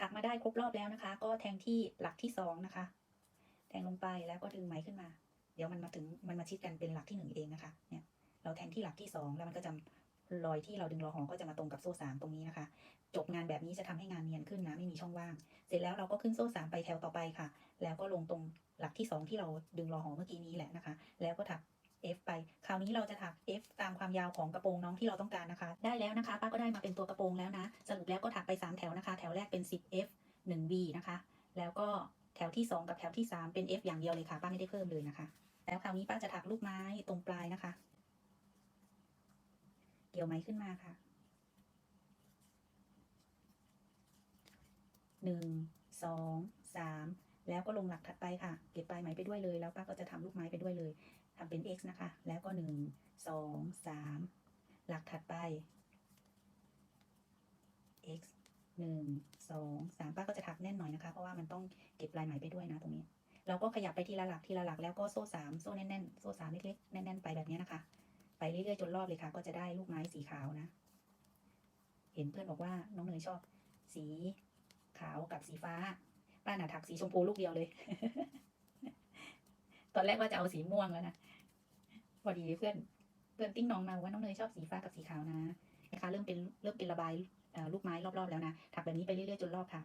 ถักมาได้ครบรอบแล้วนะคะ ก็แทงที่หลักที่สองนะคะ แทงลงไปแล้วก็ดึงไหมขึ้นมา เดี๋ยวมันมาถึงมันมาชิดกันเป็นหลักที่หนึ่งเองนะคะ เนี่ย เราแทงที่หลักที่สองแล้วมันก็จะรอยที่เราดึงรอหอก็จะมาตรงกับโซ่สามตรงนี้นะคะ จบงานแบบนี้จะทำให้งานเนียนขึ้นนะไม่มีช่องว่าง เสร็จแล้วเราก็ขึ้นโซ่สามไปแถวต่อไปค่ะ แล้วก็ลงตรงหลักที่สองที่เราดึงรอหอเมื่อกี้นี้แหละนะคะ แล้วก็ถัก F ไป คราวนี้เราจะถัก F ตามความยาวของกระโปรงน้องที่เราต้องการนะคะ ได้แล้วนะคะ ป้าก็ได้มาเป็นตัวกระโปรงแล้วนะ สรุปแล้วก็ถักไป 3 แถวนะคะ แถวแรกเป็น 10 F 1 V นะคะ แล้วก็แถวที่ 2 กับแถวที่ 3 เป็น F อย่างเดียวเลยค่ะ ป้าไม่ได้เพิ่มเลยนะคะ แล้วคราวนี้ป้าจะถักลูกไม้ตรงปลายนะคะ เกี่ยวไหมขึ้นมาค่ะหนึ่งสองสามแล้วก็ลงหลักถัดไปค่ะ เก็บปลายไหมไปด้วยเลย แล้วป้าก็จะทำลูกไม้ไปด้วยเลย เป็น x นะคะ แล้วก็หนึ่งสองสามหลักถัดไป x หนึ่งสองสามป้าก็จะถักแน่นหน่อยนะคะ เพราะว่ามันต้องเก็บลายไหมไปด้วยนะตรงนี้ เราก็ขยับไปทีละหลักทีละหลักแล้วก็โซ่สามโซ่แน่นๆ โซ่สามเล็กๆแน่นๆ ไปแบบนี้นะคะ ไปเรื่อยๆจนรอบเลยค่ะ ก็จะได้ลูกไม้สีขาวนะ เห็นเพื่อนบอกว่าน้องเนยชอบ สีขาวกับสีฟ้า ป้าหนาถักสีชมพูลูกเดียวเลย ตอนแรกว่าจะเอาสีม่วงแล้วนะ พอดีเพื่อนเพื่อนติ้งน้องมาบอกว่าน้องเนยชอบสีฟ้ากับสีขาวนะนะคะเริ่มเป็นเริ่มเป็นระบายลูกไม้รอบๆแล้วนะถักแบบนี้ไปเรื่อยๆจนรอบค่ะ